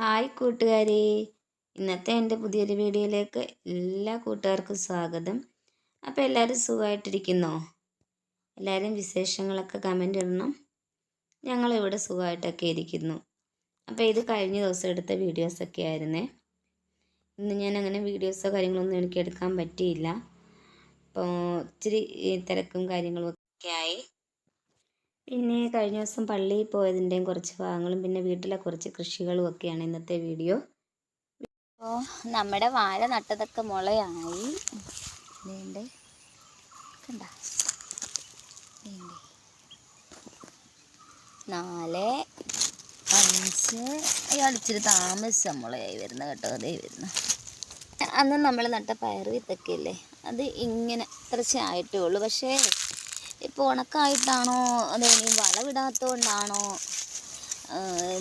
Hi കൂട്ടുകാരെ. ഇന്നത്തെ എന്റെ പുതിയൊരു വീഡിയോയിലേക്ക് എല്ലാ കൂട്ടുകാർക്കും സ്വാഗതം. അപ്പോൾ എല്ലാവരും സുഖമായിട്ടിരിക്കുന്നോ? എല്ലാവരും വിശേഷങ്ങളൊക്കെ കമന്റ് ഇടണം. ഞങ്ങളിവിടെ സുഖമായിട്ടൊക്കെ ഇരിക്കുന്നു. അപ്പോൾ ഇത് കഴിഞ്ഞ ദിവസം എടുത്ത വീഡിയോസൊക്കെ ആയിരുന്നേ. ഇന്ന് ഞാൻ അങ്ങനെ വീഡിയോസോ കാര്യങ്ങളൊന്നും എനിക്ക് എടുക്കാൻ പറ്റിയില്ല. അപ്പോൾ ഇച്ചിരി തിരക്കും കാര്യങ്ങളും ഒക്കെ ആയി. പിന്നെ കഴിഞ്ഞ ദിവസം പള്ളിയിൽ പോയതിന്റെയും കുറച്ച് ഭാഗങ്ങളും പിന്നെ വീട്ടിലെ കുറച്ച് കൃഷികളും ഒക്കെയാണ് ഇന്നത്തെ വീഡിയോ. അപ്പോൾ നമ്മുടെ വാഴ നട്ടതൊക്കെ മുളയായി. നാല് അഞ്ച്. അയാൾ ഇച്ചിരി താമസം മുളയായി വരുന്ന കേട്ടോ. അതേ വരുന്ന. അന്ന് നമ്മൾ നട്ട പയർ വിത്തൊക്കെ അത് ഇങ്ങനെ കുറച്ചേ ഉള്ളൂ പക്ഷേ ഇപ്പോൾ ഉണക്കായിട്ടാണോ? അതോ ഇനി വളവിടാത്തതുകൊണ്ടാണോ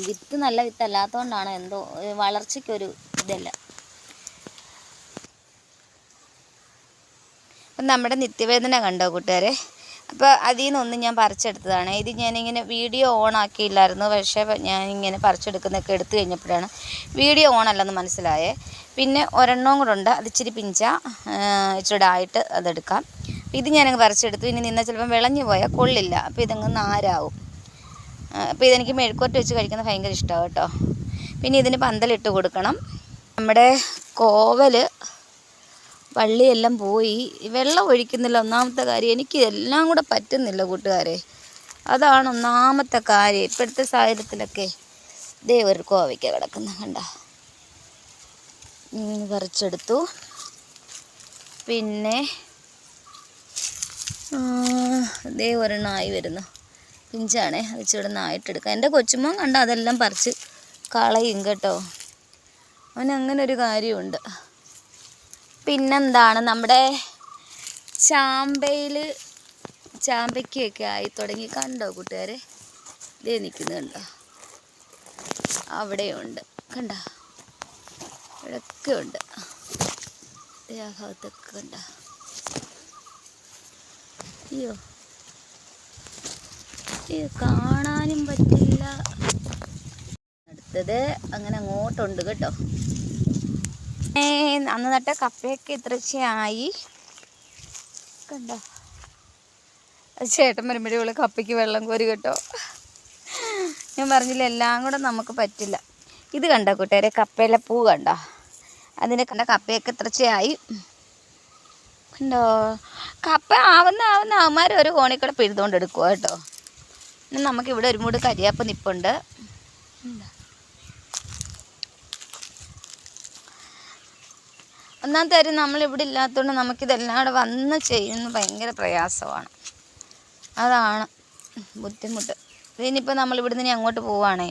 വിത്ത് നല്ല വിത്തല്ലാത്തതുകൊണ്ടാണോ എന്തോ വളർച്ചയ്ക്കൊരു ഇതല്ല. അപ്പം നമ്മുടെ നിത്യവേദന കണ്ടോ കൂട്ടുകാരെ? അപ്പോൾ അതിൽ നിന്നൊന്ന് ഞാൻ പറിച്ചെടുത്തതാണ്. ഇത് ഞാനിങ്ങനെ വീഡിയോ ഓൺ ആക്കിയില്ലായിരുന്നു. പക്ഷേ ഞാനിങ്ങനെ പറിച്ചെടുക്കുന്നൊക്കെ എടുത്തു കഴിഞ്ഞപ്പോഴാണ് വീഡിയോ ഓൺ അല്ലെന്ന് മനസ്സിലായേ. പിന്നെ ഒരെണ്ണവും കൂടെ ഉണ്ട്. അത് ഇച്ചിരി പിഞ്ച. ഇച്ചിരി ആയിട്ട് അതെടുക്കാം. അപ്പോൾ ഇത് ഞാനങ്ങ് പറിച്ചെടുത്തു. ഇനി നിന്നാൽ ചിലപ്പം വിളഞ്ഞു പോയാൽ കൊള്ളില്ല. അപ്പോൾ ഇതങ്ങ് നാരാവും. അപ്പോൾ ഇതെനിക്ക് മെഴുക്കോട്ട് വെച്ച് കഴിക്കുന്നത് ഭയങ്കര ഇഷ്ടമാണ് കേട്ടോ. പിന്നെ ഇതിന് പന്തലിട്ട് കൊടുക്കണം. നമ്മുടെ കോവൽ വള്ളിയെല്ലാം പോയി. വെള്ളം ഒഴിക്കുന്നില്ല. ഒന്നാമത്തെ കാര്യം എനിക്ക് എല്ലാം കൂടെ പറ്റുന്നില്ല കൂട്ടുകാരെ. അതാണ് ഒന്നാമത്തെ കാര്യം. ഇപ്പോഴത്തെ സാഹചര്യത്തിലൊക്കെ ദേ ഒരു കോവയ്ക്ക കിടക്കുന്ന കണ്ട. പറിച്ചെടുത്തു. പിന്നെ ഒരു ഒരെണ്ണമായി വരുന്നു. പിഞ്ചാണേ അത് ഇച്ചിരി നായിട്ടെടുക്കാം. എന്റെ കൊച്ചുമോൻ കണ്ട അതെല്ലാം പറിച്ച് കളയും കേട്ടോ. അവനങ്ങനെ ഒരു കാര്യമുണ്ട്. പിന്നെന്താണ് നമ്മുടെ ചാമ്പയിൽ ചാമ്പയ്ക്കൊക്കെ ആയി തുടങ്ങി. കണ്ടോ കൂട്ടുകാരെ? ഇതേ നിൽക്കുന്നുണ്ടോ അവിടെയുണ്ട്. കണ്ട? ഇവിടെയൊക്കെ ഉണ്ട്. ആ ഭാഗത്തൊക്കെ കണ്ട? അയ്യോ. ഇത് കാണാനും പറ്റില്ല. അടുത്തത് അങ്ങനെ അങ്ങോട്ടുണ്ട് കേട്ടോ. അന്ന് നട്ട കപ്പയൊക്കെ ഇത്രച്ചയായി കണ്ടോ? ചേട്ടൻ വരുമ്പോഴേ കപ്പയ്ക്ക് വെള്ളം കോരി കേട്ടോ. ഞാൻ പറഞ്ഞില്ല എല്ലാം കൂടെ നമുക്ക് പറ്റില്ല. ഇത് കണ്ടോ കൂട്ടുകാരെ കപ്പയിലെ പൂ കണ്ടോ? അതിനെ കണ്ട കപ്പയൊക്കെ ഇത്രച്ചായി കണ്ടോ കപ്പ ആവുന്ന ആവുന്ന അവന്മാർ ഒരു കോണിക്കൂടെ പിഴുതുകൊണ്ട് എടുക്കുക കേട്ടോ. ഇനി നമുക്കിവിടെ ഒരു മൂട് കരിയാപ്പ് നിപ്പുണ്ട്. ഒന്നാം കാര്യം നമ്മളിവിടെ ഇല്ലാത്തതുകൊണ്ട് നമുക്കിതെല്ലാം കൂടെ വന്ന് ചെയ്യുന്ന ഭയങ്കര പ്രയാസമാണ്. അതാണ് ബുദ്ധിമുട്ട്. ഇനിയിപ്പോൾ നമ്മളിവിടുന്ന് നിന്ന് അങ്ങോട്ട് പോവുകയാണേ.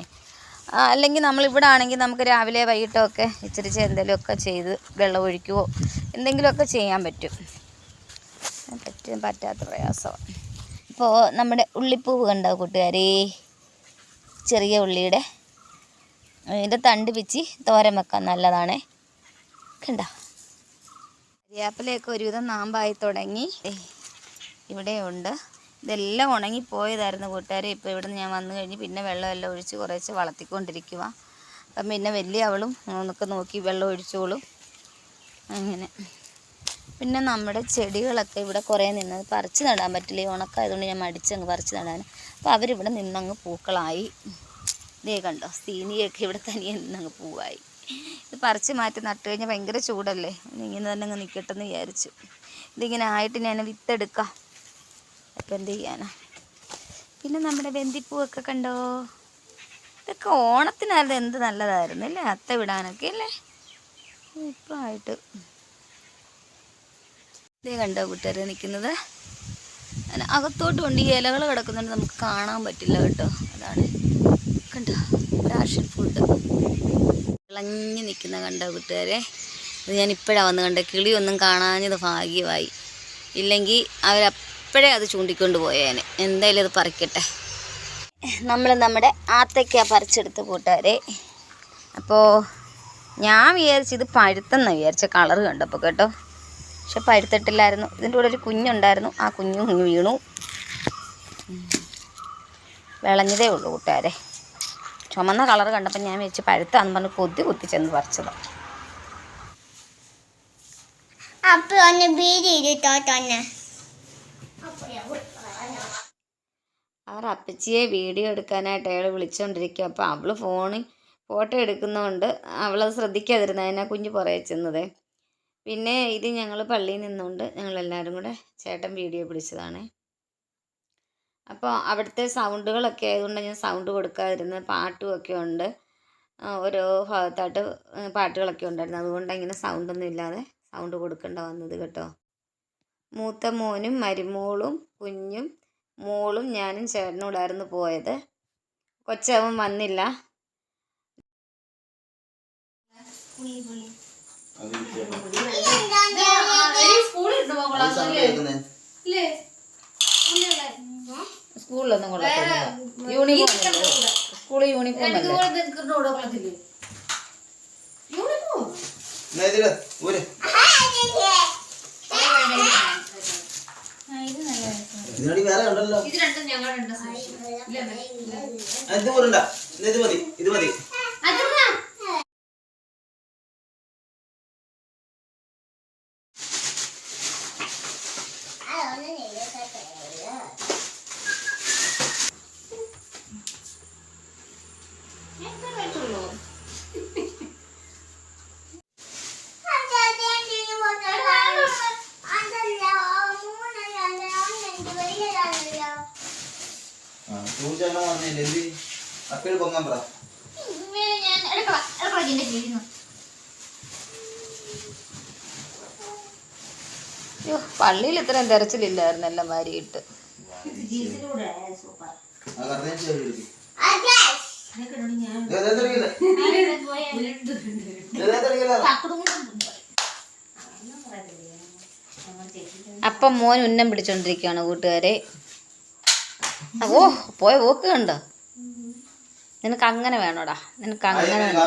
അല്ലെങ്കിൽ നമ്മളിവിടെ ആണെങ്കിൽ നമുക്ക് രാവിലെ വൈകിട്ടൊക്കെ ഇച്ചിരി എന്തെങ്കിലുമൊക്കെ ചെയ്ത് വെള്ളം ഒഴിക്കുകയോ എന്തെങ്കിലുമൊക്കെ ചെയ്യാൻ പറ്റും. പറ്റും പറ്റാത്ത പ്രയാസമാണ്. ഇപ്പോൾ നമ്മുടെ ഉള്ളിപ്പൂവ് കണ്ടോ കൂട്ടുകാരെ? ചെറിയ ഉള്ളിയുടെ ഇതിന്റെ തണ്ട് പിച്ചി തോരൻ വെക്കാൻ നല്ലതാണ്. കണ്ടോ? കരിയാപ്പിലയൊക്കെ ഒരുവിധം നാമ്പായി തുടങ്ങി. ഇവിടെ ഇവിടെയുണ്ട് ഇതെല്ലാം ഉണങ്ങിപ്പോയതായിരുന്നു കൂട്ടുകാരെ. ഇപ്പോൾ ഇവിടുന്ന് ഞാൻ വന്നു കഴിഞ്ഞ് പിന്നെ വെള്ളമെല്ലാം ഒഴിച്ച് കുറേശ്ശെ വളർത്തിക്കൊണ്ടിരിക്കുക അപ്പം പിന്നെ വലിയ അവളും നമുക്ക് നോക്കി വെള്ളം ഒഴിച്ചോളും. അങ്ങനെ. പിന്നെ നമ്മുടെ ചെടികളൊക്കെ ഇവിടെ കുറേ നിന്ന് പറിച്ച് നടാൻ പറ്റില്ല? ഈ ഉണക്കായതുകൊണ്ട് ഞാൻ മടിച്ചങ്ങ് പറിച്ച് നടാൻ. അപ്പോൾ അവരിവിടെ നിന്നങ്ങ് പൂക്കളായി. ഇതേ കണ്ടോ സീനിയൊക്കെ ഇവിടെ തനിയെ നിന്നങ്ങ് പൂവായി. ഇത് പറിച്ച് മാറ്റി നട്ട് കഴിഞ്ഞാൽ ഭയങ്കര ചൂടല്ലേ? ഇങ്ങനെ തന്നെ അങ്ങ് നിൽക്കട്ടെ എന്ന് വിചാരിച്ചു. ഇതിങ്ങനെ ആയിട്ട് ഞാൻ വിത്തെടുക്കാം. അപ്പം എന്ത് ചെയ്യാനാ? പിന്നെ നമ്മുടെ വെന്തിപ്പൂവൊക്കെ കണ്ടോ? ഇതൊക്കെ ഓണത്തിനായിരുന്നു എന്ത് നല്ലതായിരുന്നു അല്ലേ? അത്ത വിടാനൊക്കെ അല്ലേ? ഇപ്പം ആയിട്ട് ഇതേ കണ്ടോ കൂട്ടുകാരെ നിൽക്കുന്നത്. അകത്തോട്ട് കൊണ്ട് ഈ ഇലകൾ കിടക്കുന്നുണ്ട്. നമുക്ക് കാണാൻ പറ്റില്ല കേട്ടോ. അതാണ്. കണ്ടോ? പാഷൻ ഫുഡ് ഇളഞ്ഞു നിൽക്കുന്ന കണ്ടോ കൂട്ടുകാരെ? ഇത് ഞാൻ ഇപ്പോഴാണ് വന്ന് കണ്ടത് കിളിയൊന്നും കാണാഞ്ഞത് ഭാഗ്യമായി. ഇല്ലെങ്കിൽ അവരപ്പോഴേ അത് ചൂണ്ടിക്കൊണ്ട് പോയേനെ. എന്തായാലും അത് പറിക്കട്ടെ. നമ്മൾ നമ്മുടെ ആത്തയ്ക്ക പറിച്ചെടുത്ത് കൂട്ടുകാരെ. അപ്പോൾ ഞാൻ വിചാരിച്ചത് പഴുത്തെന്നാണ് പഴുത്തെന്ന് വിചാരിച്ച. കളറ് കണ്ടപ്പോൾ കേട്ടോ. പക്ഷെ പഴുത്തിട്ടില്ലായിരുന്നു ഇതിന്റെ കൂടെ ഒരു കുഞ്ഞുണ്ടായിരുന്നു. ആ കുഞ്ഞു കുഞ്ഞു വീണു. വിളഞ്ഞതേ ഉള്ളൂ കൂട്ടുകാരെ. ചുമന്ന കളർ കണ്ടപ്പോൾ ഞാൻ വെച്ച് പഴുത്താന്ന് പറഞ്ഞ് കൊതി കുത്തി ചെന്ന് പറിച്ചതാണ് അപ്പൊ ഒന്ന് ബീഡി ഇട്ടോട്ടൊന്ന് അവർ അപ്പച്ചിയെ വീഡിയോ എടുക്കാനായിട്ട് അയാൾ വിളിച്ചുകൊണ്ടിരിക്കുക അപ്പോൾ അവൾ ഫോണിൽ ഫോട്ടോ എടുക്കുന്നതുകൊണ്ട് അവളത് ശ്രദ്ധിക്കാതിരുന്ന അതിനാ കുഞ്ഞ് പുറകെ ചെന്നത്. പിന്നെ ഇത് ഞങ്ങൾ പള്ളിയിൽ നിന്നുകൊണ്ട് ഞങ്ങളെല്ലാവരും കൂടെ ചേട്ടൻ വീഡിയോ പിടിച്ചതാണ്. അപ്പോൾ അവിടുത്തെ സൗണ്ടുകളൊക്കെ ആയതുകൊണ്ട് ഞാൻ സൗണ്ട് കൊടുക്കാതിരുന്ന് പാട്ടും ഒക്കെ ഉണ്ട് ഓരോ ഭാഗത്തായിട്ട് പാട്ടുകളൊക്കെ ഉണ്ടായിരുന്നു. അതുകൊണ്ട് ഇങ്ങനെ സൗണ്ടൊന്നും ഇല്ലാതെ സൗണ്ട് കൊടുക്കേണ്ട വന്നത് കേട്ടോ. മൂത്ത മോനും മരുമോളും കുഞ്ഞും മോളും ഞാനും ചേട്ടനോടായിരുന്നു പോയത്. കൊച്ചവൻ വന്നില്ല. സ്കൂളിലൊന്നും കൊള്ളത്തില്ല. യൂണിഫോം സ്കൂളിൽ ഇതിനടി വേറെ ഉണ്ടല്ലോ. ആ, ഇത് ഇത് മതി ഇത് മതി. പൂച്ചെണ്ണം വന്നില്ല എന്ത്? അപ്പേട് പൊങ്ങാൻ പറ. അയ്യോ പള്ളിയിൽ ഇത്രയും തെരച്ചിലില്ലായിരുന്നു എല്ലാം വാരിയിട്ട്. അപ്പം മോൻ ഉന്നം പിടിച്ചോണ്ടിരിക്കുകയാണ് കൂട്ടുകാരെ. ഓ പോയ പോക്ക് കണ്ടോ. നിനക്ക് അങ്ങനെ വേണോടാ. നിനക്ക് അങ്ങനെ വേണോ.